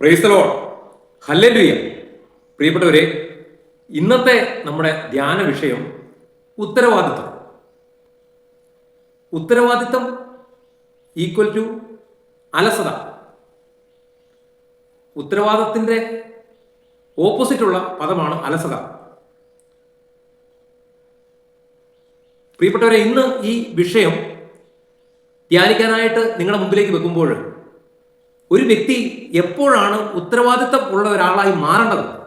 പ്രൈസ്തലോ ഹല്ലേലൂയ പ്രിയപ്പെട്ടവരെ ഇന്നത്തെ നമ്മുടെ ധ്യാന വിഷയം ഉത്തരവാദിത്വം. ഉത്തരവാദിത്വം ഈക്വൽ ടു അലസത. ഉത്തരവാദിത്തത്തിന്റെ ഓപ്പോസിറ്റുള്ള പദമാണ് അലസത. പ്രിയപ്പെട്ടവരെ ഇന്ന് ഈ വിഷയം ധ്യാനിക്കാനായിട്ട് നിങ്ങളുടെ മുമ്പിലേക്ക് വെക്കുമ്പോൾ ഒരു വ്യക്തി എപ്പോഴാണ് ഉത്തരവാദിത്തം ഉള്ള ഒരാളായി മാറേണ്ടത്?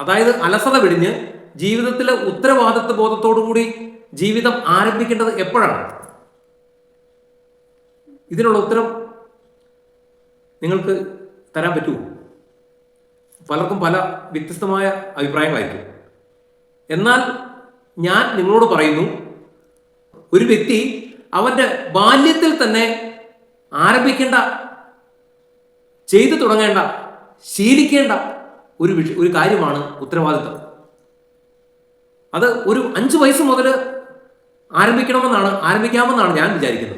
അതായത് അലസത വെടിഞ്ഞ് ജീവിതത്തിലെ ഉത്തരവാദിത്വ ബോധത്തോടു കൂടി ജീവിതം ആരംഭിക്കേണ്ടത് എപ്പോഴാണ്? ഇതിനുള്ള ഉത്തരം നിങ്ങൾക്ക് തരാൻ പറ്റുമോ? പലർക്കും പല വ്യത്യസ്തമായ അഭിപ്രായങ്ങളായിരിക്കും. എന്നാൽ ഞാൻ നിങ്ങളോട് പറയുന്നു ഒരു വ്യക്തി അവന്റെ ബാല്യത്തിൽ തന്നെ ആരംഭിക്കേണ്ട ചെയ്തു തുടങ്ങേണ്ട ശീലിക്കേണ്ട ഒരു വിഷ ഒരു കാര്യമാണ് ഉത്തരവാദിത്വം അത് ഒരു അഞ്ച് വയസ്സ് മുതൽ ആരംഭിക്കണമെന്നാണ് ആരംഭിക്കാമെന്നാണ് ഞാൻ വിചാരിക്കുന്നത്.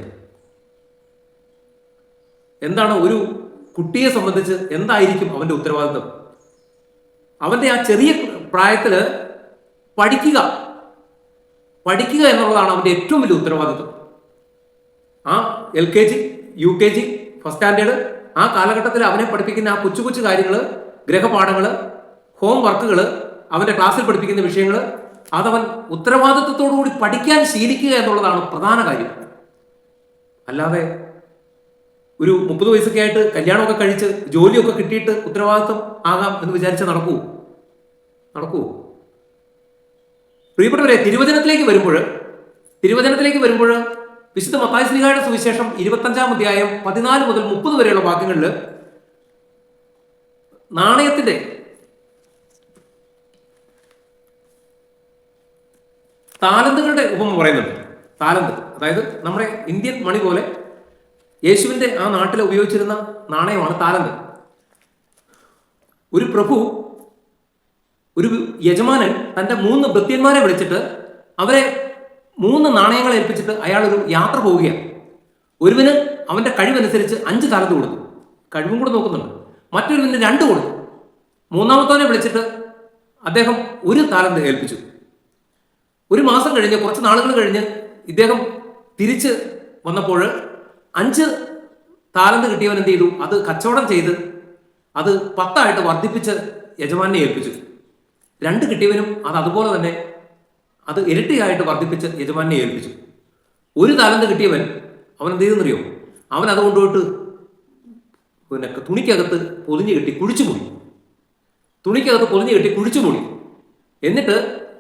എന്താണ് ഒരു കുട്ടിയെ സംബന്ധിച്ച് എന്തായിരിക്കും അവന്റെ ഉത്തരവാദിത്വം അവന്റെ ആ ചെറിയ പ്രായത്തിൽ പഠിക്കുക പഠിക്കുക എന്നുള്ളതാണ് അവന്റെ ഏറ്റവും വലിയ ഉത്തരവാദിത്വം ആ L K G U K G first standard ആ കാലഘട്ടത്തിൽ അവനെ പഠിപ്പിക്കുന്ന ആ കൊച്ചു കൊച്ചു കാര്യങ്ങൾ ഗ്രഹപാഠങ്ങൾ ഹോം വർക്കുകൾ അവന്റെ ക്ലാസ്സിൽ പഠിപ്പിക്കുന്ന വിഷയങ്ങൾ അതവൻ ഉത്തരവാദിത്വത്തോടു കൂടി പഠിക്കാൻ ശീലിക്കുക എന്നുള്ളതാണ് പ്രധാന കാര്യം. അല്ലാതെ ഒരു മുപ്പത് വയസ്സൊക്കെ ആയിട്ട് കല്യാണമൊക്കെ കഴിച്ച് ജോലിയൊക്കെ കിട്ടിയിട്ട് ഉത്തരവാദിത്വം ആകാം എന്ന് വിചാരിച്ച് നടക്കൂ? നടക്കൂ. പ്രിയപ്പെട്ടവരെ തിരുവചനത്തിലേക്ക് വരുമ്പോൾ തിരുവചനത്തിലേക്ക് വരുമ്പോൾ വിശുദ്ധ മത്തായ ശ്രീകായുടെ സുവിശേഷം ഇരുപത്തഞ്ചാം അധ്യായം പതിനാല് മുതൽ മുപ്പത് വരെയുള്ള വാക്യങ്ങളിൽ നാണയത്തിന്റെ താലന്തുകളുടെ ഉപമ പറയുന്നുണ്ട്. താലന്ത് അതായത് നമ്മുടെ ഇന്ത്യൻ മണി പോലെ യേശുവിന്റെ ആ നാട്ടിൽ ഉപയോഗിച്ചിരുന്ന നാണയമാണ് താലന്ത്. ഒരു പ്രഭു ഒരു യജമാനൻ തന്റെ മൂന്ന് ഭൃത്യന്മാരെ വിളിച്ചിട്ട് അവരെ മൂന്ന് നാണയങ്ങൾ ഏൽപ്പിച്ചിട്ട് അയാൾ ഒരു യാത്ര പോവുകയാണ്. ഒരുവന് അവന്റെ കഴിവനുസരിച്ച് അഞ്ച് താലന്ത് കൊടുത്തു. കഴിവും കൂടെ നോക്കുന്നുണ്ട്. മറ്റൊരുവിന് രണ്ട് കൊടുത്തു. മൂന്നാമത്തവനെ വിളിച്ചിട്ട് അദ്ദേഹം ഒരു താലന്ത് ഏൽപ്പിച്ചു. ഒരു മാസം കഴിഞ്ഞ് കുറച്ച് നാളുകൾ കഴിഞ്ഞ് ഇദ്ദേഹം തിരിച്ച് വന്നപ്പോൾ അഞ്ച് താലന്ത് കിട്ടിയവൻ എന്ത് ചെയ്തു? അത് കച്ചവടം ചെയ്ത് അത് പത്തായിട്ട് വർദ്ധിപ്പിച്ച് യജമാനെ ഏൽപ്പിച്ചു. രണ്ട് കിട്ടിയവനും അത് അതുപോലെ തന്നെ അത് ഇരട്ടിയായിട്ട് വർദ്ധിപ്പിച്ച് യജമാനെ ഏൽപ്പിച്ചു. ഒരു താലന്ത് കിട്ടിയവൻ അവൻ എന്ത് ചെയ്തെന്നറിയോ അവൻ അത് കൊണ്ടുപോയിട്ട് പിന്നെ തുണിക്കകത്ത് പൊതിഞ്ഞു കെട്ടി കുഴിച്ചു മൂടി. തുണിക്കകത്ത് പൊതിഞ്ഞു കെട്ടി കുഴിച്ചു മൂടി. എന്നിട്ട്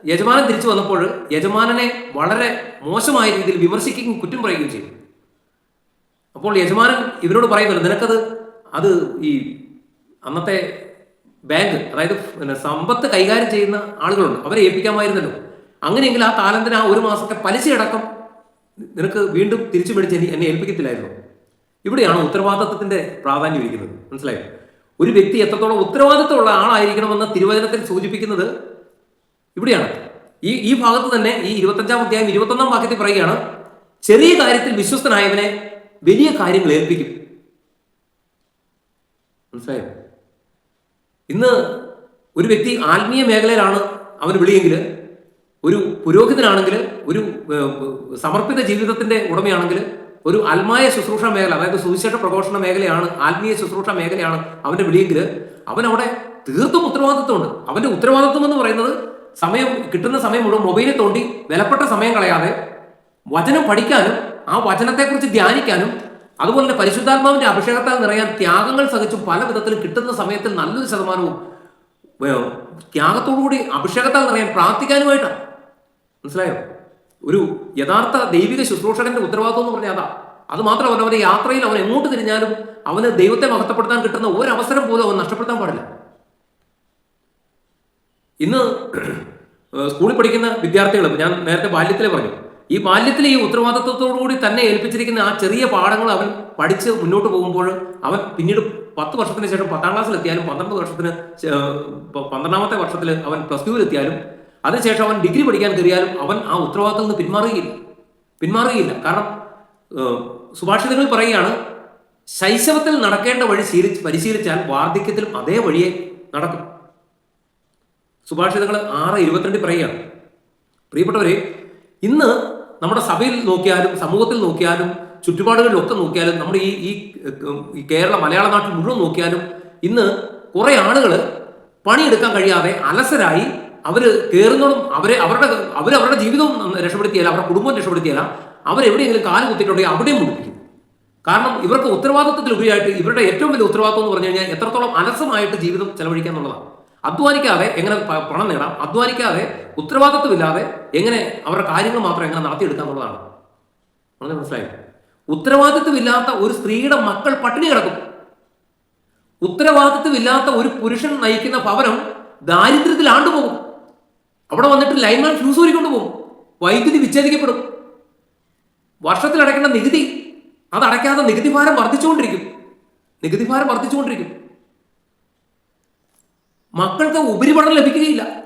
യജമാനൻ തിരിച്ചു വന്നപ്പോൾ യജമാനനെ വളരെ മോശമായ രീതിയിൽ വിമർശിക്കുകയും കുറ്റം പറയുകയും ചെയ്തു. അപ്പോൾ യജമാനൻ ഇവരോട് പറയുന്നുണ്ട് നിനക്കത് അത് ഈ അന്നത്തെ ബാങ്ക് അതായത് സമ്പത്ത് കൈകാര്യം ചെയ്യുന്ന ആളുകളുണ്ട് അവരെ ഏൽപ്പിക്കാമായിരുന്നല്ലോ. അങ്ങനെയെങ്കിൽ ആ താലന്തിന് ആ ഒരു മാസത്തെ പലിശയടക്കം നിനക്ക് വീണ്ടും തിരിച്ചു പിടിച്ച് എന്നെ ഏൽപ്പിക്കത്തില്ലായിരുന്നു. ഇവിടെയാണ് ഉത്തരവാദിത്വത്തിന്റെ പ്രാധാന്യം ഇരിക്കുന്നത്? മനസ്സിലായോ? ഒരു വ്യക്തി എത്രത്തോളം ഉത്തരവാദിത്വമുള്ള ആളായിരിക്കണമെന്ന് തിരുവചനത്തിൽ സൂചിപ്പിക്കുന്നത് ഇവിടെയാണ്. ഈ ഈ ഭാഗത്ത് തന്നെ ഈ ഇരുപത്തഞ്ചാം അധ്യായം ഇരുപത്തൊന്നാം വാക്യത്തിൽ പറയുകയാണ് ചെറിയ കാര്യത്തിൽ വിശ്വസ്തനായവനെ വലിയ കാര്യങ്ങൾ ഏൽപ്പിക്കും. മനസ്സിലായോ? ഇന്ന് ഒരു വ്യക്തി ആത്മീയ മേഖലയിലാണ് അവന് വിളിയെങ്കിൽ ഒരു പുരോഹിതനാണെങ്കിൽ ഒരു സമർപ്പിത ജീവിതത്തിന്റെ ഉടമയാണെങ്കിൽ ഒരു ആത്മായ ശുശ്രൂഷ മേഖല അതായത് സുവിശേഷ പ്രഘോഷണ മേഖലയാണ് ആത്മീയ ശുശ്രൂഷ മേഖലയാണ് അവന്റെ വിളിയെങ്കിൽ അവൻ അവിടെ തീർത്തും ഉത്തരവാദിത്വമുണ്ട്. അവന്റെ ഉത്തരവാദിത്വം എന്ന് പറയുന്നത് സമയം കിട്ടുന്ന സമയം മുഴുവൻ മൊബൈലിൽ തോണ്ടി വിലപ്പെട്ട സമയം കളയാതെ വചനം പഠിക്കാനും ആ വചനത്തെക്കുറിച്ച് ധ്യാനിക്കാനും അതുപോലെ തന്നെ പരിശുദ്ധാത്മാവിന്റെ അഭിഷേകത്താൽ നിറയാൻ ത്യാഗങ്ങൾ സഹിച്ചും പല വിധത്തിലും കിട്ടുന്ന സമയത്തിൽ നല്ലൊരു ശതമാനവും ത്യാഗത്തോടുകൂടി അഭിഷേകത്താൽ നിറയാൻ പ്രാർത്ഥിക്കാനുമായിട്ടാണ്. മനസ്സിലായോ? ഒരു യഥാർത്ഥ ദൈവിക ശുശ്രൂഷകന്റെ ഉത്തരവാദിത്വം എന്ന് പറഞ്ഞാൽ അതാ. അത് മാത്രമല്ല അവന്റെ യാത്രയിൽ അവൻ എങ്ങോട്ട് തിരിഞ്ഞാലും അവന് ദൈവത്തെ മഹത്വപ്പെടുത്താൻ കിട്ടുന്ന ഒരു അവസരം പോലും അവൻ നഷ്ടപ്പെടുത്താൻ പാടില്ല. ഇന്ന് സ്കൂളിൽ പഠിക്കുന്ന വിദ്യാർത്ഥികൾ ഞാൻ നേരത്തെ ബാല്യത്തിലെ പറഞ്ഞു ഈ ബാല്യത്തിലെ ഈ ഉത്തരവാദിത്വത്തോടുകൂടി തന്നെ ഏൽപ്പിച്ചിരിക്കുന്ന ആ ചെറിയ പാഠങ്ങൾ അവൻ പഠിച്ച് മുന്നോട്ട് പോകുമ്പോൾ അവൻ പിന്നീട് പത്ത് വർഷത്തിന് ശേഷം പത്താം ക്ലാസ്സിൽ എത്തിയാലും പന്ത്രണ്ട് വർഷത്തിന് പന്ത്രണ്ടാമത്തെ വർഷത്തിൽ അവൻ പ്ലസ് ടുവിൽ എത്തിയാലും അതിനുശേഷം അവൻ ഡിഗ്രി പഠിക്കാൻ കയറിയാലും അവൻ ആ ഉത്തരവാദിത്തത്തിൽ നിന്ന് പിന്മാറുകയില്ല. പിന്മാറുകയില്ല. കാരണം സുഭാഷിതങ്ങൾ പറയുകയാണ് ശൈശവത്തിൽ നടക്കേണ്ട വഴി ശീലിച്ച് പരിശീലിച്ചാൽ വാർദ്ധക്യത്തിൽ അതേ വഴിയെ നടക്കും. സുഭാഷിതങ്ങൾ ആറ് ഇരുപത്തിരണ്ടിൽ പറയുകയാണ് പ്രിയപ്പെട്ടവരെ ഇന്ന് നമ്മുടെ സഭയിൽ നോക്കിയാലും സമൂഹത്തിൽ നോക്കിയാലും ചുറ്റുപാടുകളിലൊക്കെ നോക്കിയാലും നമ്മുടെ ഈ ഈ കേരള മലയാള നാട്ടിൽ മുഴുവൻ നോക്കിയാലും ഇന്ന് കുറെ ആളുകൾ പണിയെടുക്കാൻ കഴിയാതെ അലസരായി അവർ കയറുന്നതും അവരെ അവരുടെ അവർ അവരുടെ ജീവിതവും രക്ഷപ്പെടുത്തിയാലും അവരുടെ കുടുംബം രക്ഷപ്പെടുത്തിയല്ല അവരെവിടെയെങ്കിലും കാൽ കുത്തിയിട്ടുണ്ടെങ്കിൽ അവിടെയും മുടിപ്പിക്കും. കാരണം ഇവർക്ക് ഉത്തരവാദിത്വത്തിലുപരിയായിട്ട് ഇവരുടെ ഏറ്റവും വലിയ ഉത്തരവാദിത്വം എന്ന് പറഞ്ഞു കഴിഞ്ഞാൽ എത്രത്തോളം അലസമായിട്ട് ജീവിതം ചെലവഴിക്കുക എന്നുള്ളതാണ്. അധ്വാനിക്കാതെ എങ്ങനെ പണം നേടാം അധ്വാനിക്കാതെ ഉത്തരവാദിത്വമില്ലാതെ എങ്ങനെ അവരുടെ കാര്യങ്ങൾ മാത്രം എങ്ങനെ നടത്തിയെടുക്കുക എന്നുള്ളതാണ്. മനസ്സിലായി? ഉത്തരവാദിത്വമില്ലാത്ത ഒരു സ്ത്രീയുടെ മക്കൾ പട്ടിണി കിടക്കും. ഉത്തരവാദിത്വമില്ലാത്ത ഒരു പുരുഷൻ നയിക്കുന്ന ഭവനം ദാരിദ്ര്യത്തിൽ ആണ്ടുപോകും. അവിടെ വന്നിട്ട് ലൈൻമാൻ ഫ്യൂസ് ഊരിക്കൊണ്ട് പോകും. വൈദ്യുതി വിച്ഛേദിക്കപ്പെടും. വർഷത്തിൽ അടയ്ക്കേണ്ട നികുതി അത് നികുതി ഭാരം വർദ്ധിച്ചുകൊണ്ടിരിക്കും. നികുതി ഭാരം വർദ്ധിച്ചുകൊണ്ടിരിക്കും. മക്കൾക്ക് ഉപരിപഠനം ലഭിക്കുകയില്ല.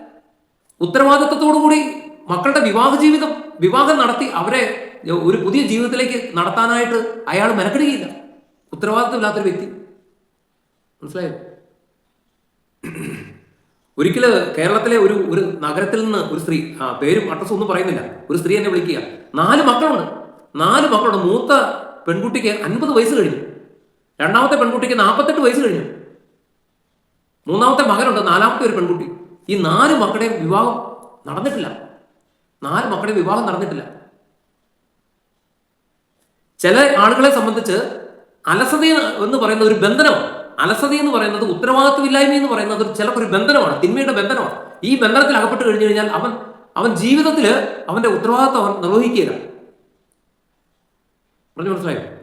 ഉത്തരവാദിത്വത്തോടു കൂടി മക്കളുടെ വിവാഹ ജീവിതം വിവാഹം നടത്തി അവരെ ഒരു പുതിയ ജീവിതത്തിലേക്ക് നടത്താനായിട്ട് അയാൾ മെനക്കെടുകയില്ല. ഉത്തരവാദിത്വമില്ലാത്തൊരു വ്യക്തി. മനസ്സിലായോ? ഒരിക്കൽ കേരളത്തിലെ ഒരു ഒരു നഗരത്തിൽ നിന്ന് ഒരു സ്ത്രീ ആ പേരും അഡ്രസ്സും ഒന്നും പറയുന്നില്ല. ഒരു സ്ത്രീ എന്നെ വിളിക്കുക. നാല് മക്കളുണ്ട്. നാല് മക്കളുണ്ട്. മൂത്ത പെൺകുട്ടിക്ക് അൻപത് വയസ്സ് കഴിഞ്ഞു. രണ്ടാമത്തെ പെൺകുട്ടിക്ക് നാൽപ്പത്തെട്ട് വയസ്സ് കഴിഞ്ഞു. മൂന്നാമത്തെ മകനുണ്ട്. നാലാമത്തെ ഒരു പെൺകുട്ടി. ഈ നാല് മക്കളുടെയും വിവാഹം നടന്നിട്ടില്ല. നാല് മക്കളുടെയും വിവാഹം നടന്നിട്ടില്ല. ചില ആളുകളെ സംബന്ധിച്ച് അലസത എന്ന് പറയുന്ന ഒരു ബന്ധനമാണ്. അലസത എന്ന് പറയുന്നത് ഉത്തരവാദിത്വമില്ലായ്മ എന്ന് പറയുന്നത് ചിലപ്പോൾ ഒരു ബന്ധനമാണ് തിന്മയുടെ ബന്ധനമാണ്. ഈ ബന്ധനത്തിൽ അകപ്പെട്ട് കഴിഞ്ഞു കഴിഞ്ഞാൽ അവൻ അവൻ ജീവിതത്തിൽ അവന്റെ ഉത്തരവാദിത്വം അവൻ നിർവഹിക്കുകയില്ല. പറഞ്ഞു മനസ്സിലായോ?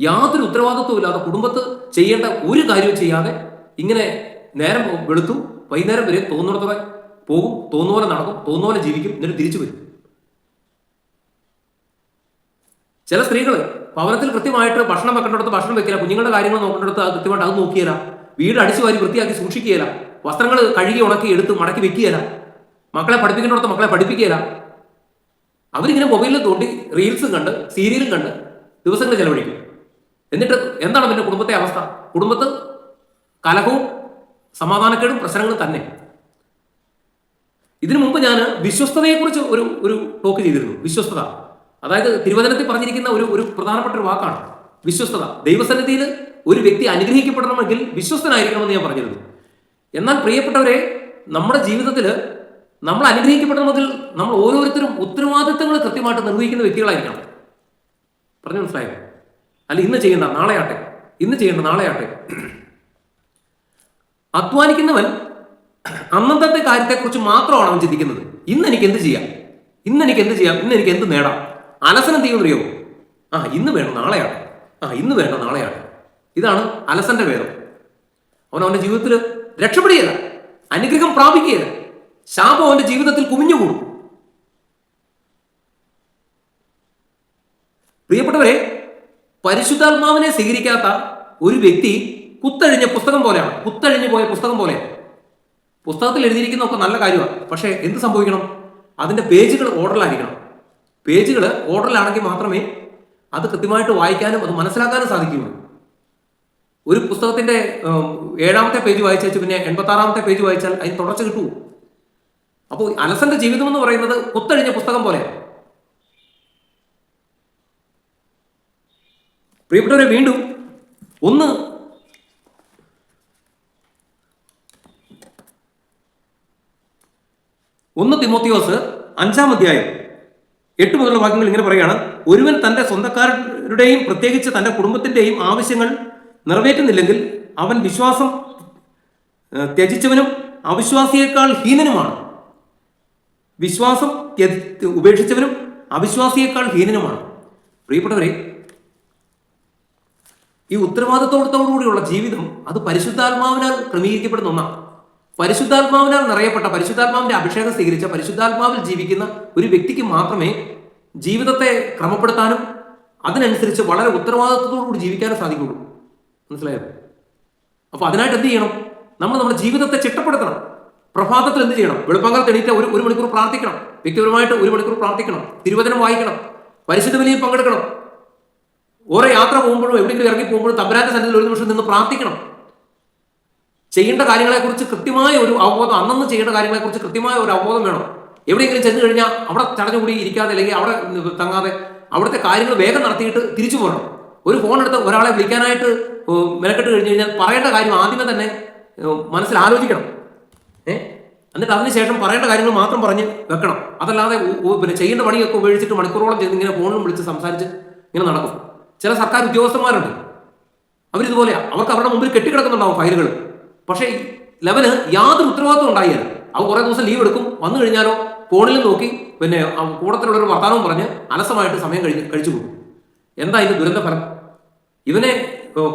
യാതൊരു ഉത്തരവാദിത്വവും ഇല്ലാതെ കുടുംബത്ത് ചെയ്യേണ്ട ഒരു കാര്യവും ചെയ്യാതെ ഇങ്ങനെ നേരം വെളുത്തു വൈകുന്നേരം വരെ തോന്നുന്നിടത്തോടെ പോകും തോന്നുന്ന പോലെ നടക്കും തോന്നുന്ന പോലെ ജീവിക്കും എന്നിട്ട് തിരിച്ചു വരും. ചില സ്ത്രീകൾ ഭവനത്തിൽ കൃത്യമായിട്ട് ഭക്ഷണം വെക്കേണ്ടടുത്ത് ഭക്ഷണം വെക്കില്ല. കുഞ്ഞുങ്ങളുടെ കാര്യങ്ങൾ നോക്കേണ്ടടുത്ത് അത് കൃത്യമായിട്ട് അത് നോക്കിയല്ല വീട് അടിച്ചു വാരി വൃത്തിയാക്കി സൂക്ഷിക്കുകയില്ല വസ്ത്രങ്ങൾ കഴുകി ഉണക്കി എടുത്ത് മടക്കി വെക്കുകയില്ല മക്കളെ പഠിപ്പിക്കേണ്ടടുത്ത് മക്കളെ പഠിപ്പിക്കുകയില്ല അവരിങ്ങനെ മൊബൈലിൽ തോണ്ടി റീൽസും കണ്ട് സീരിയലും കണ്ട് ദിവസങ്ങൾ ചെലവഴിക്കും. എന്നിട്ട് എന്താണ് പിന്നെ കുടുംബത്തെ അവസ്ഥ? കുടുംബത്ത് കലഹവും സമാധാനക്കേടും പ്രശ്നങ്ങളും തന്നെ. ഇതിനു മുമ്പ് ഞാൻ വിശ്വസ്തതയെക്കുറിച്ച് ഒരു ഒരു ടോക്ക് ചെയ്തിരുന്നു. വിശ്വസ്തത. അതായത് തിരുവചനത്തിൽ പറഞ്ഞിരിക്കുന്ന ഒരു ഒരു പ്രധാനപ്പെട്ട ഒരു വാക്കാണ്. വിശ്വസ്തത. ദൈവസന്നിധിയിൽ ഒരു വ്യക്തി അനുഗ്രഹിക്കപ്പെടണമെങ്കിൽ വിശ്വസ്തനായിരിക്കണമെന്ന് ഞാൻ പറഞ്ഞിരുന്നു. എന്നാൽ പ്രിയപ്പെട്ടവരെ നമ്മുടെ ജീവിതത്തിൽ നമ്മൾ അനുഗ്രഹിക്കപ്പെടണമെങ്കിൽ നമ്മൾ ഓരോരുത്തരും ഉത്തരവാദിത്തങ്ങൾ കൃത്യമായിട്ട് നിർവഹിക്കുന്ന വ്യക്തികളായിരിക്കണം. പറഞ്ഞു മനസ്സിലായോ? അല്ല ഇന്ന് ചെയ്യണ്ട നാളെയാട്ടെ ഇന്ന് ചെയ്യേണ്ട നാളെയാട്ടെ അധ്വാനിക്കുന്നവൻ അന്നത്തെ കാര്യത്തെക്കുറിച്ച് മാത്രമാണ് അവൻ ചിന്തിക്കുന്നത്. ഇന്ന് എനിക്ക് എന്ത് ചെയ്യാം? ഇന്ന് എനിക്ക് എന്ത് ചെയ്യാം? ഇന്ന് എനിക്ക് എന്ത് നേടാം? എന്ത് ചെയ്യുമെന്നറിയോ ആ ഇന്ന് വേണം നാളെയാണ്. ആ ഇന്ന് വേണം നാളെയാണ്. ഇതാണ് അലസന്റെ വേദം. അവൻ അവന്റെ ജീവിതത്തിൽ രക്ഷപ്പെടുകയില്ല. അനുഗ്രഹം പ്രാപിക്കുകയില്ല. ശാപം അവന്റെ ജീവിതത്തിൽ കുമിഞ്ഞുകൂടും. പ്രിയപ്പെട്ടവരെ പരിശുദ്ധാത്മാവിനെ സ്വീകരിക്കാത്ത ഒരു വ്യക്തി കുത്തഴിഞ്ഞ പുസ്തകം പോലെയാണ്. കുത്തഴിഞ്ഞു പോയ പുസ്തകം പോലെയാണ് പുസ്തകത്തിൽ എഴുതിയിരിക്കുന്നതൊക്കെ നല്ല കാര്യമാണ്. പക്ഷേ എന്ത് സംഭവിക്കണം? അതിന്റെ പേജുകൾ ഓർഡറിലായിരിക്കണം. പേജുകൾ ഓർഡറിലാണെങ്കിൽ മാത്രമേ അത് കൃത്യമായിട്ട് വായിക്കാനും അത് മനസ്സിലാക്കാനും സാധിക്കുകയുള്ളൂ. ഒരു പുസ്തകത്തിന്റെ ഏഴാമത്തെ പേജ് വായിച്ചു പിന്നെ എൺപത്തി ആറാമത്തെ പേജ് വായിച്ചാൽ അതിന് തുടർച്ച കിട്ടുമോ അപ്പോൾ അലസന്റെ ജീവിതം എന്ന് പറയുന്നത് കുത്തഴിഞ്ഞ പുസ്തകം പോലെ. പ്രിയപ്പെട്ടവരെ വീണ്ടും ഒന്ന് ഒന്ന് തിമോത്തിയോസ് അഞ്ചാം അധ്യായം. എട്ട് മുതലുള്ള വാക്യങ്ങൾ ഇങ്ങനെ പറയുകയാണ് ഒരുവൻ തന്റെ സ്വന്തക്കാരുടെയും പ്രത്യേകിച്ച് തന്റെ കുടുംബത്തിന്റെയും ആവശ്യങ്ങൾ നിറവേറ്റുന്നില്ലെങ്കിൽ അവൻ വിശ്വാസം ത്യജിച്ചവനും അവിശ്വാസിയേക്കാൾ ഹീനനുമാണ്. വിശ്വാസം ഉപേക്ഷിച്ചവനും അവിശ്വാസിയേക്കാൾ ഹീനനുമാണ്. പ്രിയപ്പെട്ടവരെ ഈ ഉത്തരവാദിത്തോടത്തോടുകൂടിയുള്ള ജീവിതം അത് പരിശുദ്ധാത്മാവിനാൽ ക്രമീകരിക്കപ്പെടുന്ന ഒന്നാണ്. പരിശുദ്ധാത്മാവിനാൽ നിറയപ്പെട്ട പരിശുദ്ധാത്മാവിന്റെ അഭിഷേകം സ്വീകരിച്ച പരിശുദ്ധാത്മാവിൽ ജീവിക്കുന്ന ഒരു വ്യക്തിക്ക് മാത്രമേ ജീവിതത്തെ ക്രമപ്പെടുത്താനും അതിനനുസരിച്ച് വളരെ ഉത്തരവാദിത്വത്തോടുകൂടി ജീവിക്കാനും സാധിക്കുള്ളൂ മനസ്സിലായോ? അപ്പൊ അതിനായിട്ട് എന്ത് ചെയ്യണം? നമ്മൾ നമ്മുടെ ജീവിതത്തെ ചിട്ടപ്പെടുത്തണം. പ്രഭാതത്തിൽ എന്ത് ചെയ്യണം? വെളുപ്പങ്ങൾ തെളിയിച്ച ഒരു ഒരു മണിക്കൂർ പ്രാർത്ഥിക്കണം. വ്യക്തിപരമായിട്ട് ഒരു മണിക്കൂർ പ്രാർത്ഥിക്കണം. തിരുവചനം വായിക്കണം. പരിശുദ്ധ ബലിയിൽ പങ്കെടുക്കണം. ഓരോ യാത്ര പോകുമ്പോഴും എവിടെയെങ്കിലും ഇറങ്ങി പോകുമ്പോഴും തമ്പുരാന്റെ സന്നിധിയിൽ ഒരു നിമിഷം നിന്ന് പ്രാർത്ഥിക്കണം. ചെയ്യേണ്ട കാര്യങ്ങളെക്കുറിച്ച് കൃത്യമായ ഒരു അവബോധം അന്നന്ന് ചെയ്യേണ്ട കാര്യങ്ങളെക്കുറിച്ച് കൃത്യമായ ഒരു അവബോധം വേണം. എവിടെയെങ്കിലും ചെന്ന് കഴിഞ്ഞാൽ അവിടെ തടഞ്ഞുകൂടി ഇരിക്കാതെ അല്ലെങ്കിൽ അവിടെ തങ്ങാതെ അവിടുത്തെ കാര്യങ്ങൾ വേഗം നടത്തിയിട്ട് തിരിച്ചു പോകണം ഒരു ഫോൺ എടുത്ത് ഒരാളെ വിളിക്കാനായിട്ട് മെനക്കെട്ട് കഴിഞ്ഞു കഴിഞ്ഞാൽ പറയേണ്ട കാര്യം ആദ്യമേ തന്നെ മനസ്സിൽ ആലോചിക്കണം. ഏ? എന്നിട്ട് അതിനുശേഷം പറയേണ്ട കാര്യങ്ങൾ മാത്രം പറഞ്ഞ് വെക്കണം. അതല്ലാതെ പിന്നെ ചെയ്യേണ്ട പണിയൊക്കെ ഉപയോഗിച്ചിട്ട് മണിക്കൂറോളം ചെയ്ത് ഇങ്ങനെ ഫോണിലും വിളിച്ച് സംസാരിച്ച് ഇങ്ങനെ നടക്കും. ചില സർക്കാർ ഉദ്യോഗസ്ഥന്മാരുണ്ട് അവരിതുപോലെയാണ് അവർക്ക് അവരുടെ മുമ്പിൽ കെട്ടിക്കിടക്കുന്നുണ്ടാവും ഫയലുകൾ. പക്ഷേ ലെവന് യാതൊരു ഉത്തരവാദിത്വം ഉണ്ടായില്ല. അവ കുറേ ദിവസം ലീവ് എടുക്കും. വന്നു കഴിഞ്ഞാലോ ഫോണിൽ നോക്കി പിന്നെ കൂടത്തിലുള്ള ഒരു വർത്തമാനവും പറഞ്ഞ് അലസമായിട്ട് സമയം കഴിഞ്ഞ് കഴിച്ചു പോകും. എന്താ ഇത് ദുരന്ത ഫലം ഇവനെ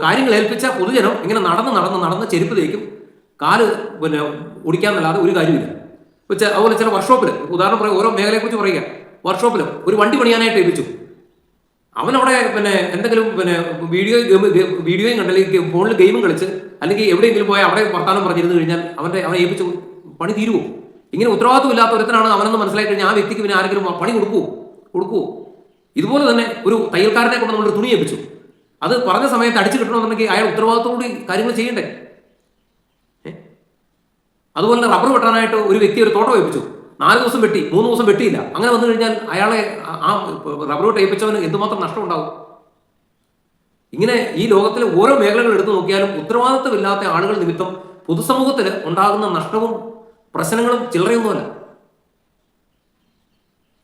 കാര്യങ്ങൾ ഏൽപ്പിച്ച പൊതുജനം ഇങ്ങനെ നടന്ന് നടന്ന് നടന്ന് ചെരുപ്പ് തേക്കും. കാൽ പിന്നെ ഓടിക്കാന്നല്ലാതെ ഒരു കാര്യമില്ല അതുപോലെ ചില വർക്ക്ഷോപ്പിൽ ഉദാഹരണം പറയുക ഓരോ മേഖലയെക്കുറിച്ച് പറയുക. വർക്ക്ഷോപ്പിൽ ഒരു വണ്ടി പണിയാനായിട്ട് ഏൽപ്പിച്ചു. അവനവിടെ പിന്നെ എന്തെങ്കിലും പിന്നെ വീഡിയോ വീഡിയോയും കണ്ടല്ലെങ്കിൽ ഫോണിൽ ഗെയിമും കളിച്ച് അല്ലെങ്കിൽ എവിടെയെങ്കിലും പോയാൽ അവിടെ വർത്താനം പറഞ്ഞിരുന്നു കഴിഞ്ഞാൽ അവന്റെ അവനെ ഏൽപ്പിച്ച് പണി തീരുവോ? ഇങ്ങനെ ഉത്തരവാദിത്വം ഇല്ലാത്ത ഒരുത്തനാണ് അവനെന്ന് മനസ്സിലായി കഴിഞ്ഞാൽ ആ വ്യക്തിക്ക് പിന്നെ ആരെങ്കിലും പണി കൊടുക്കുവോ? കൊടുക്കുവോ? ഇതുപോലെ തന്നെ ഒരു തയ്യൽക്കാരനെ കൊണ്ട് നമ്മളൊരു തുണി ഏൽപ്പിച്ചു. അത് പറഞ്ഞ സമയത്ത് അടിച്ചു കിട്ടണമെന്നുണ്ടെങ്കിൽ അയാൾ ഉത്തരവാദിത്തോടുകൂടി കാര്യങ്ങൾ ചെയ്യണ്ടേ? അതുപോലെ റബ്ബർ വെട്ടാനായിട്ട് ഒരു വ്യക്തി ഒരു തോട്ടം ഏൽപ്പിച്ചു. നാല് ദിവസം വെട്ടി മൂന്ന് ദിവസം വെട്ടിയില്ല. അങ്ങനെ വന്നു കഴിഞ്ഞാൽ അയാളെ ആ- റബ്ബറോ ഏൽപ്പിച്ചവന് എന്തുമാത്രം നഷ്ടം ഉണ്ടാവും? ഇങ്ങനെ ഈ ലോകത്തിലെ ഓരോ മേഖലകൾ എടുത്തു നോക്കിയാലും ഉത്തരവാദിത്വമില്ലാത്ത ആളുകൾ നിമിത്തം പൊതുസമൂഹത്തിൽ ഉണ്ടാകുന്ന നഷ്ടവും പ്രശ്നങ്ങളും ചില്ലറയൊന്നുമല്ല.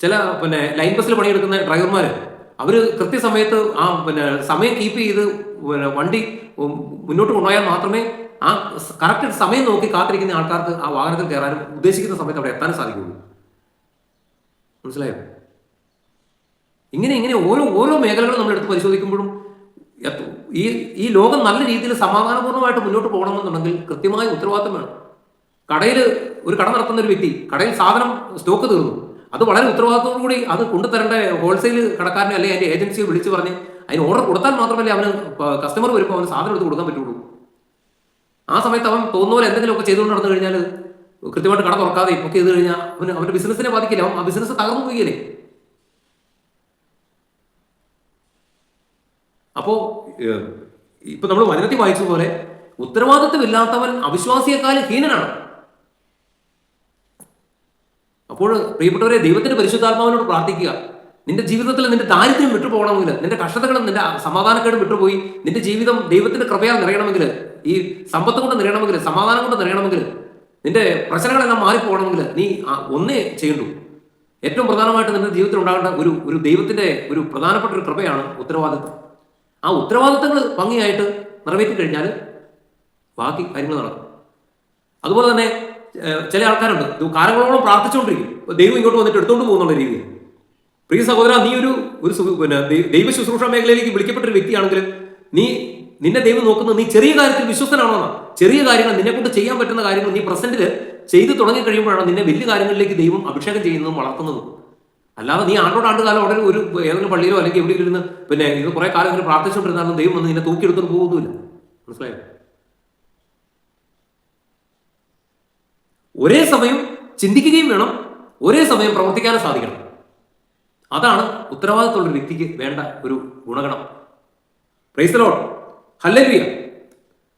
ചില പിന്നെ ലൈൻ ബസ്സിൽ പണിയെടുക്കുന്ന ഡ്രൈവർമാർ അവർ കൃത്യസമയത്ത് ആ പിന്നെ സമയം കീപ്പ് ചെയ്ത് പിന്നെ വണ്ടി മുന്നോട്ട് കൊണ്ടുപോയാൽ മാത്രമേ ആ കറക്റ്റ് സമയം നോക്കി കാത്തിരിക്കുന്ന ആൾക്കാർക്ക് ആ വാഹനത്തിൽ കയറാനും ഉദ്ദേശിക്കുന്ന സമയത്ത് അവിടെ എത്താനും സാധിക്കുള്ളൂ. മനസ്സിലായോ? ഇങ്ങനെ ഇങ്ങനെ ഓരോ ഓരോ മേഖലകളും നമ്മൾ എടുത്ത് പരിശോധിക്കുമ്പോഴും ഈ ഈ ലോകം നല്ല രീതിയിൽ സമാധാനപൂർണമായിട്ട് മുന്നോട്ട് പോകണമെന്നുണ്ടെങ്കിൽ കൃത്യമായ ഉത്തരവാദിത്തം വേണം. കടയിൽ ഒരു കട നടത്തുന്ന ഒരു വ്യക്തി കടയിൽ സാധനം സ്റ്റോക്ക് തീർന്നു. അത് വളരെ ഉത്തരവാദിത്തത്തോടു കൂടി അത് കൊണ്ടുതരേണ്ട ഹോൾസെയിൽ കടക്കാരനെ അല്ലെങ്കിൽ അതിന്റെ ഏജൻസിയെ വിളിച്ചു പറഞ്ഞ് അതിന് ഓർഡർ കൊടുത്താൽ മാത്രമല്ലേ അവന് കസ്റ്റമർ വരുമ്പോൾ അവന് സാധനം എടുത്ത് കൊടുക്കാൻ പറ്റുള്ളൂ. ആ സമയത്ത് അവൻ തോന്നുന്ന പോലെ എന്തെങ്കിലുമൊക്കെ ചെയ്തുകൊണ്ട് നടന്നു കഴിഞ്ഞാൽ കൃത്യമായിട്ട് കട തുറക്കാതെ ഒക്കെ ചെയ്ത് കഴിഞ്ഞാൽ അവന് അവന്റെ ബിസിനസ്സിനെ ബാധിക്കില്ല. അവൻ ആ ബിസിനസ് തകർന്നു പോയില്ലേ അപ്പോ ഇപ്പൊ നമ്മൾ വചനത്തിൽ വായിച്ചതുപോലെ ഉത്തരവാദിത്വമില്ലാത്തവൻ അവിശ്വാസിയെക്കാൾ ഹീനനാണ്. അപ്പോൾ പ്രിയപ്പെട്ടവരെ ദൈവത്തിന്റെ പരിശുദ്ധാത്മാവിനോട് പ്രാർത്ഥിക്കുക. നിന്റെ ജീവിതത്തിൽ നിന്റെ ദാരിദ്ര്യം വിട്ടുപോകണമെങ്കിൽ നിന്റെ കഷ്ടതകളും നിന്റെ സമാധാനക്കേടും വിട്ടുപോയി നിന്റെ ജീവിതം ദൈവത്തിന്റെ കൃപയാൽ നിറയണമെങ്കിൽ ഈ സമ്പത്ത് കൊണ്ട് നിറയണമെങ്കിൽ സമാധാനം കൊണ്ട് നിറയണമെങ്കിൽ നിന്റെ പ്രശ്നങ്ങളെല്ലാം മാറിപ്പോകണമെങ്കിൽ നീ ഒന്നേ ചെയ്യണ്ടു. ഏറ്റവും പ്രധാനമായിട്ട് നിന്റെ ജീവിതത്തിൽ ഉണ്ടാകേണ്ട ഒരു ഒരു ദൈവത്തിന്റെ ഒരു പ്രധാനപ്പെട്ട ഒരു കൃപയാണ് ഉത്തരവാദിത്വം. ആ ഉത്തരവാദിത്തങ്ങൾ ഭംഗിയായിട്ട് നിറവേറ്റി കഴിഞ്ഞാൽ ബാക്കി കാര്യങ്ങൾ നടക്കും. അതുപോലെ തന്നെ ചില ആൾക്കാരുണ്ട്. കാലങ്ങളോളം പ്രാർത്ഥിച്ചുകൊണ്ടിരിക്കും ദൈവം ഇങ്ങോട്ട് വന്നിട്ട് എടുത്തുകൊണ്ട് പോകുന്നുള്ള രീതിയിൽ. പ്രിയ സഹോദര നീ ഒരു ഒരു പിന്നെ ദൈവ ശുശ്രൂഷ മേഖലയിലേക്ക് വിളിക്കപ്പെട്ട ഒരു വ്യക്തിയാണെങ്കിൽ നീ നിന്നെ ദൈവം നോക്കുന്നത് നീ ചെറിയ കാര്യത്തിൽ വിശ്വസനാണോ ചെറിയ കാര്യങ്ങൾ നിന്നെ കൊണ്ട് ചെയ്യാൻ പറ്റുന്ന കാര്യങ്ങൾ നീ പ്രസന്റിൽ ചെയ്തു തുടങ്ങി കഴിയുമ്പോഴാണ് നിന്നെ വലിയ കാര്യങ്ങളിലേക്ക് ദൈവം അഭിഷേകം ചെയ്യുന്നതും വളർത്തുന്നതും. അല്ലാതെ നീ ആണ്ടോട് കാലം ഉടനെ ഒരു ഏതെങ്കിലും പള്ളിയിലോ അല്ലെങ്കിൽ എവിടെയെങ്കിലും ഇരുന്ന് പിന്നെ ഇത് കുറെ കാലം ഇങ്ങനെ പ്രാർത്ഥിച്ചുകൊണ്ടിരുന്നാലും ദൈവം വന്ന് നിന്നെ തൂക്കിയെടുത്തോണ്ട് പോകുന്നില്ല മനസ്സിലായോ? ഒരേ സമയം ചിന്തിക്കുകയും വേണം ഒരേ സമയം പ്രവർത്തിക്കാനും സാധിക്കണം. അതാണ് ഉത്തരവാദിത്തമുള്ള വ്യക്തിക്ക് വേണ്ട ഒരു ഗുണഗണം. പ്രൈസലോൺ ഹല്ലലുയ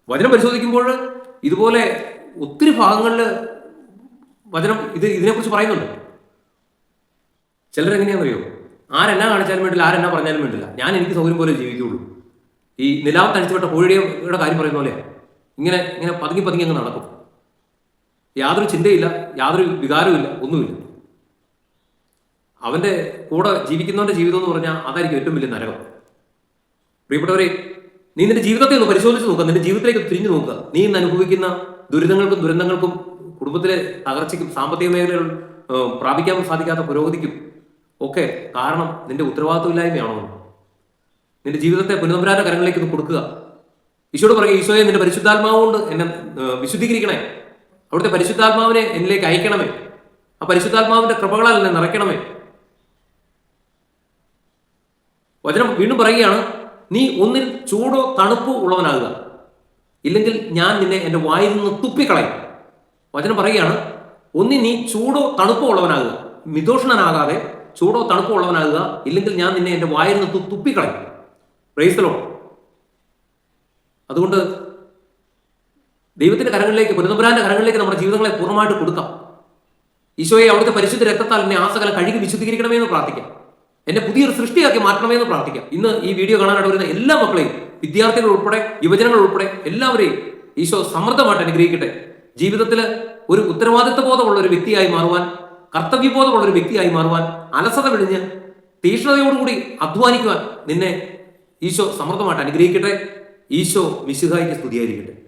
വചനം പരിശോധിക്കുമ്പോൾ ഇതുപോലെ ഒത്തിരി ഭാഗങ്ങളിൽ വചനം ഇത് ഇതിനെക്കുറിച്ച് പറയുന്നുണ്ട്. ചിലരെങ്ങനെയാണെന്നറിയോ ആരെന്നാ കാണിച്ചാലും വേണ്ടില്ല ആരെന്നാ പറഞ്ഞാലും വേണ്ടില്ല. ഞാൻ എനിക്ക് സൗകര്യം പോലെ ജീവിക്കുകയുള്ളൂ. ഈ നിലാവ് തണിച്ചുവിട്ട കോഴിയുടെ കാര്യം പറയുന്ന പോലെ ഇങ്ങനെ ഇങ്ങനെ പതുങ്ങി പതുങ്ങി അങ്ങ് നടക്കും. യാതൊരു ചിന്തയില്ല യാതൊരു വികാരവുമില്ല ഒന്നുമില്ല. അവന്റെ കൂടെ ജീവിക്കുന്നവന്റെ ജീവിതം എന്ന് പറഞ്ഞാൽ അതായിരിക്കും ഏറ്റവും വലിയ നരകം. പ്രിയപ്പെട്ടവരെ നീ നിന്റെ ജീവിതത്തെ ഒന്ന് പരിശോധിച്ച് നോക്കുക നിന്റെ ജീവിതത്തിലേക്ക് തിരിഞ്ഞു നോക്കുക നീ ഇന്ന് അനുഭവിക്കുന്ന ദുരിതങ്ങൾക്കും ദുരന്തങ്ങൾക്കും കുടുംബത്തിലെ തകർച്ചയ്ക്കും സാമ്പത്തിക മേഖലകൾ പ്രാപിക്കാൻ സാധിക്കാത്ത പുരോഗതിക്കും ഒക്കെ കാരണം നിന്റെ ഉത്തരവാദിത്വമില്ലായ്മയാണോ? നിന്റെ ജീവിതത്തെ പുനഃതമ്പരാന്റെ കരങ്ങളിലേക്ക് കൊടുക്കുക. ഈശോട് പറയുക ഈശോയെ നിന്റെ പരിശുദ്ധാത്മാവ് കൊണ്ട് എന്നെ വിശുദ്ധീകരിക്കണേ. അവിടുത്തെ പരിശുദ്ധാത്മാവിനെ എന്നിലേക്ക് അയക്കണമേ. ആ പരിശുദ്ധാത്മാവിന്റെ കൃപകളാൽ നിറയ്ക്കണമേ. വചനം വീണ്ടും പറയുകയാണ് നീ ഒന്നിൽ ചൂടോ തണുപ്പോ ഉള്ളവനാകുക. ഇല്ലെങ്കിൽ ഞാൻ നിന്നെ എന്റെ വായിൽ നിന്ന് തുപ്പിക്കളയും. വചനം പറയുകയാണ് ഒന്നി നീ ചൂടോ തണുപ്പോ ഉള്ളവനാകുക. മിതോഷണനാകാതെ ചൂടോ തണുപ്പോ ഉള്ളവനാകുക ഇല്ലെങ്കിൽ ഞാൻ നിന്നെ എന്റെ വായിൽ നിന്ന് തുപ്പിക്കളയും. പ്രൈസലോ അതുകൊണ്ട് ദൈവത്തിന്റെ കരങ്ങളിലേക്ക് പുനതമ്പുരാന്റെ കരങ്ങളിലേക്ക് നമ്മുടെ ജീവിതങ്ങളെ പൂർണമായിട്ട് കൊടുക്കാം. ഈശോയെ അവിടുത്തെ പരിശുദ്ധ രക്തത്താൽ എന്നെ ആസകലം കഴുകി വിശുദ്ധീകരിക്കണമേ എന്ന് പ്രാർത്ഥിക്കാം. എന്നെ പുതിയൊരു സൃഷ്ടിയാക്കി മാറ്റണമേ എന്ന് പ്രാർത്ഥിക്കാം. ഇന്ന് ഈ വീഡിയോ കാണാനായിട്ട് വരുന്ന എല്ലാ മക്കളെയും വിദ്യാർത്ഥികൾ ഉൾപ്പെടെ യുവജനങ്ങൾ ഉൾപ്പെടെ എല്ലാവരെയും ഈശോ സമൃദ്ധമായിട്ട് അനുഗ്രഹിക്കട്ടെ. ജീവിതത്തിൽ ഒരു ഉത്തരവാദിത്വ ബോധമുള്ള ഒരു വ്യക്തിയായി മാറുവാൻ കർത്തവ്യബോധമുള്ള ഒരു വ്യക്തിയായി മാറുവാൻ അലസത വിളിഞ്ഞ് തീക്ഷ്ണതയോടുകൂടി അധ്വാനിക്കുവാൻ നിന്നെ ഈശോ സമൃദ്ധമായിട്ട് അനുഗ്രഹിക്കട്ടെ. ഈശോ മിശുഹായിക്ക് സ്തുതിയായിരിക്കട്ടെ.